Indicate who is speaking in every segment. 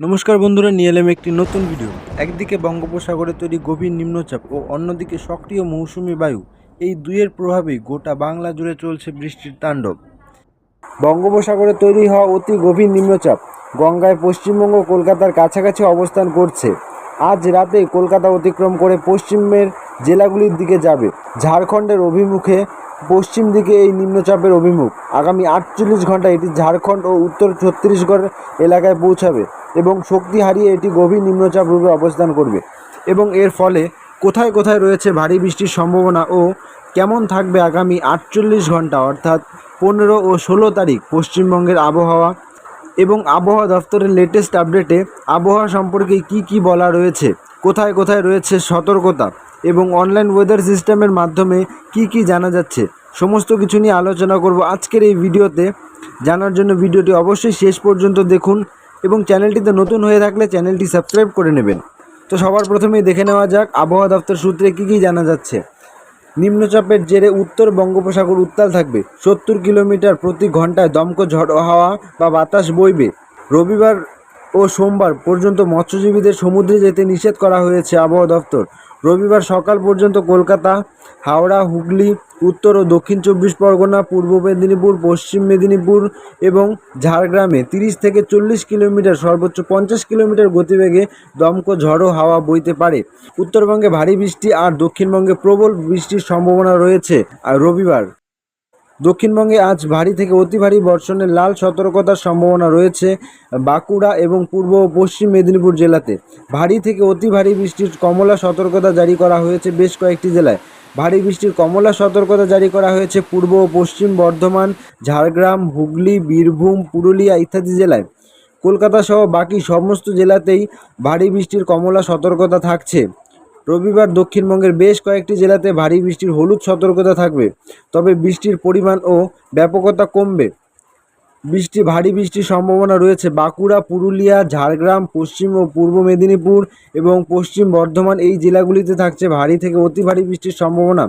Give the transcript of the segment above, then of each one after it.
Speaker 1: নমস্কার বন্ধুরা, নিয়ে এলাম একটি নতুন ভিডিও একদিকে বঙ্গোপসাগরে তৈরি গভীর নিম্নচাপ ও অন্যদিকে সক্রিয় মৌসুমি বায়ু। এই দুইয়ের প্রভাবেই গোটা বাংলা জুড়ে চলছে বৃষ্টির তাণ্ডব। বঙ্গোপসাগরে তৈরি হওয়া অতি গভীর নিম্নচাপ। গঙ্গায় পশ্চিমবঙ্গ কলকাতার কাছাকাছি অবস্থান করছে। আজ রাতে কলকাতা অতিক্রম করে পশ্চিমের জেলাগুলির দিকে যাবে। ঝাড়খণ্ডের অভিমুখে পশ্চিম দিকে এই নিম্নচাপের অভিমুখ। আগামী আটচল্লিশ ঘণ্টা এটি ঝাড়খণ্ড ও উত্তর ছত্তিশগড় এলাকায় পৌঁছাবে এবং শক্তি হারিয়ে এটি গভীর নিম্নচাপ রূপে অবস্থান করবে। এবং এর ফলে কোথায় কোথায় রয়েছে ভারী বৃষ্টির সম্ভাবনা ও কেমন থাকবে আগামী আটচল্লিশ ঘণ্টা, অর্থাৎ পনেরো ও ষোলো তারিখ পশ্চিমবঙ্গের আবহাওয়া এবং আবহাওয়া দপ্তরের লেটেস্ট আপডেটে আবহাওয়া সম্পর্কে কি কি বলা রয়েছে কোথায় কোথায় রয়েছে সতর্কতা এবং অনলাইন ওয়েদার সিস্টেমের মাধ্যমে কি কি জানা যাচ্ছে? সমস্ত কিছু নিয়ে আলোচনা করব আজকের এই ভিডিওতে। জানার জন্য ভিডিওটি অবশ্যই শেষ পর্যন্ত দেখুন এবং চ্যানেলটিতে নতুন হয়ে থাকলে চ্যানেলটি সাবস্ক্রাইব করে নেবেন। তো সবার প্রথমেই দেখে নেওয়া যাক, আবহাওয়া দপ্তর সূত্রে কি কি জানা যাচ্ছে। নিম্নচাপের জেরে উত্তর বঙ্গোপসাগর উত্তাল থাকবে। সত্তর কিলোমিটার প্রতি ঘন্টায় দমকা ঝড় হাওয়া বা বাতাস বইবে। রবিবার ও সোমবার পর্যন্ত মৎস্যজীবীদের সমুদ্রে যেতে নিষেধ করা হয়েছে আবহাওয়া দপ্তর। রবিবার সকাল পর্যন্ত কলকাতা, হাওড়া, হুগলি, উত্তর ও দক্ষিণ চব্বিশ পরগনা, পূর্ব মেদিনীপুর, পশ্চিম মেদিনীপুর এবং ঝাড়গ্রামে তিরিশ থেকে চল্লিশ কিলোমিটার সর্বোচ্চ পঞ্চাশ কিলোমিটার গতিবেগে দমকা ঝড়ো হাওয়া বইতে পারে। উত্তরবঙ্গে ভারী বৃষ্টি আর দক্ষিণবঙ্গে প্রবল বৃষ্টির সম্ভাবনা রয়েছে। আর রবিবার দক্ষিণবঙ্গে আজ ভারী থেকে অতি ভারী বর্ষণের লাল সতর্কতার সম্ভাবনা রয়েছে বাঁকুড়া এবং পূর্ব ও পশ্চিম মেদিনীপুর জেলাতে। ভারী থেকে অতি ভারী বৃষ্টির কমলা সতর্কতা জারি করা হয়েছে বেশ কয়েকটি জেলায়। ভারী বৃষ্টির কমলা সতর্কতা জারি করা হয়েছে পূর্ব ও পশ্চিম বর্ধমান, ঝাড়গ্রাম, হুগলি, বীরভূম, পুরুলিয়া ইত্যাদি জেলায়। কলকাতা সহ বাকি সমস্ত জেলাতেই ভারী বৃষ্টির কমলা সতর্কতা থাকছে। রবিবার দক্ষিণবঙ্গের বেশ কয়েকটি জেলাতে ভারী বৃষ্টির হলুদ সতর্কতা থাকবে, তবে বৃষ্টির পরিমাণ ও ব্যাপকতা কমবে। বৃষ্টি, ভারী বৃষ্টির সম্ভাবনা রয়েছে বাঁকুড়া, পুরুলিয়া, ঝাড়গ্রাম, পশ্চিম ও পূর্ব মেদিনীপুর এবং পশ্চিম বর্ধমান। এই জেলাগুলিতে থাকছে ভারী থেকে অতি ভারী বৃষ্টির সম্ভাবনা।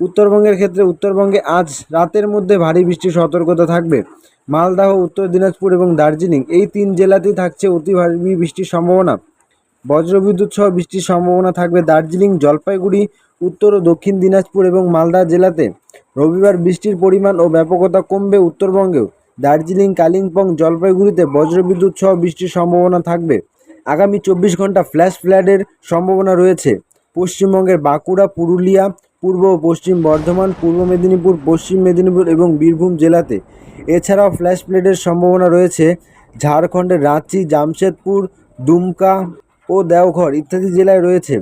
Speaker 1: উত্তরবঙ্গের ক্ষেত্রে উত্তরবঙ্গে আজ রাতের মধ্যে ভারী বৃষ্টির সতর্কতা থাকবে। মালদাহ, উত্তর দিনাজপুর এবং দার্জিলিং এই তিন জেলাতেই থাকছে অতি ভারী বৃষ্টির সম্ভাবনা। বজ্রবিদ্যুৎ সহ বৃষ্টির সম্ভাবনা থাকবে দার্জিলিং, জলপাইগুড়ি, উত্তর ও দক্ষিণ দিনাজপুর এবং মালদা জেলাতে। রবিবার বৃষ্টির পরিমাণ ও ব্যাপকতা কমবে উত্তরবঙ্গেও। দার্জিলিং, কালিম্পং, জলপাইগুড়িতে বজ্রবিদ্যুৎ সহ বৃষ্টির সম্ভাবনা থাকবে। আগামী চব্বিশ ঘণ্টা ফ্ল্যাশ ফ্ল্যাডের সম্ভাবনা রয়েছে। পশ্চিমবঙ্গের বাঁকুড়া, পুরুলিয়া, পূর্ব ও পশ্চিম বর্ধমান, পূর্ব মেদিনীপুর, পশ্চিম মেদিনীপুর এবং বীরভূম জেলাতে। এছাড়াও ফ্ল্যাশ ফ্ল্যাডের সম্ভাবনা রয়েছে। ঝাড়খণ্ডের রাঁচি, জামশেদপুর, দুমকা ও দেওঘর ইত্যাদি জেলায় রয়েছে।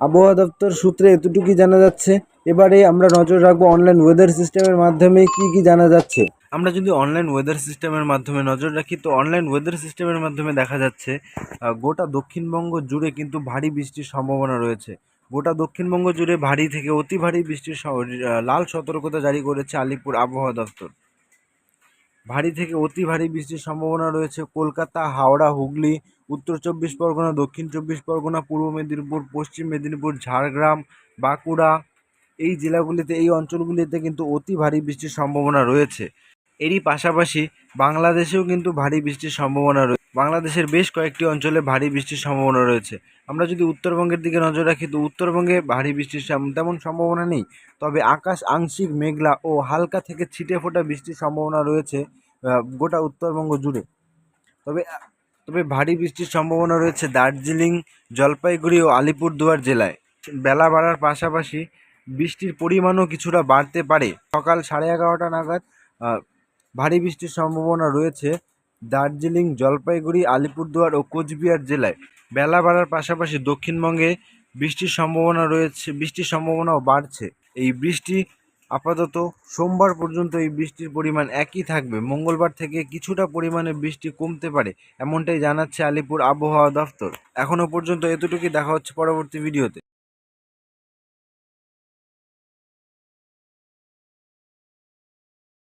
Speaker 1: আবহাওয়া দপ্তর সূত্রে এতটুকুই জানা যাচ্ছে। এবারে আমরা নজর রাখব অনলাইন ওয়েদার সিস্টেমের মাধ্যমে কি কি জানা যাচ্ছে। আমরা যদি অনলাইন ওয়েদার সিস্টেমের মাধ্যমে নজর রাখি, তো অনলাইন ওয়েদার সিস্টেমের মাধ্যমে দেখা যাচ্ছে গোটা দক্ষিণবঙ্গ জুড়ে কিন্তু ভারী বৃষ্টির সম্ভাবনা রয়েছে। গোটা দক্ষিণবঙ্গ জুড়ে ভারী থেকে অতি ভারী বৃষ্টির লাল সতর্কতা জারি করেছে আলিপুর আবহাওয়া দপ্তর। ভারী থেকে অতি ভারী বৃষ্টির সম্ভাবনা রয়েছে কলকাতা, হাওড়া, হুগলি উত্তর চব্বিশ পরগনা, দক্ষিণ চব্বিশ পরগনা, পূর্ব মেদিনীপুর, পশ্চিম মেদিনীপুর, ঝাড়গ্রাম, বাঁকুড়া, এই জেলাগুলিতে, এই অঞ্চলগুলিতে কিন্তু অতি ভারী বৃষ্টির সম্ভাবনা রয়েছে। এরই পাশাপাশি বাংলাদেশেও কিন্তু ভারী বৃষ্টির সম্ভাবনা রয়েছে বাংলাদেশের বেশ কয়েকটি অঞ্চলে ভারী বৃষ্টির সম্ভাবনা রয়েছে। আমরা যদি উত্তরবঙ্গের দিকে নজর রাখি, তো উত্তরবঙ্গে ভারী বৃষ্টির তেমন সম্ভাবনা নেই। তবে আকাশ আংশিক মেঘলা ও হালকা থেকে ছিটে ফোটা বৃষ্টির সম্ভাবনা রয়েছে গোটা উত্তরবঙ্গ জুড়ে। তবে তবে ভারী বৃষ্টির সম্ভাবনা রয়েছে দার্জিলিং, জলপাইগুড়ি ও আলিপুরদুয়ার জেলায়। বেলা বাড়ার পাশাপাশি বৃষ্টির পরিমাণও কিছুটা বাড়তে পারে। সকাল সাড়ে এগারোটা নাগাদ ভারী বৃষ্টির সম্ভাবনা রয়েছে দার্জিলিং, জলপাইগুড়ি, আলিপুরদুয়ার ও কোচবিহার জেলায়। বেলা বাড়ার পাশাপাশি দক্ষিণবঙ্গে বৃষ্টির সম্ভাবনা রয়েছে, বৃষ্টির সম্ভাবনাও বাড়ছে। এই বৃষ্টি আপাতত সোমবার পর্যন্ত এই বৃষ্টির পরিমাণ একই থাকবে। মঙ্গলবার থেকে কিছুটা পরিমাণে বৃষ্টি কমতে পারে, এমনটাই জানাচ্ছে আলিপুর আবহাওয়া দফতর এখনও পর্যন্ত এতটুকুই। দেখা হচ্ছে পরবর্তী ভিডিওতে।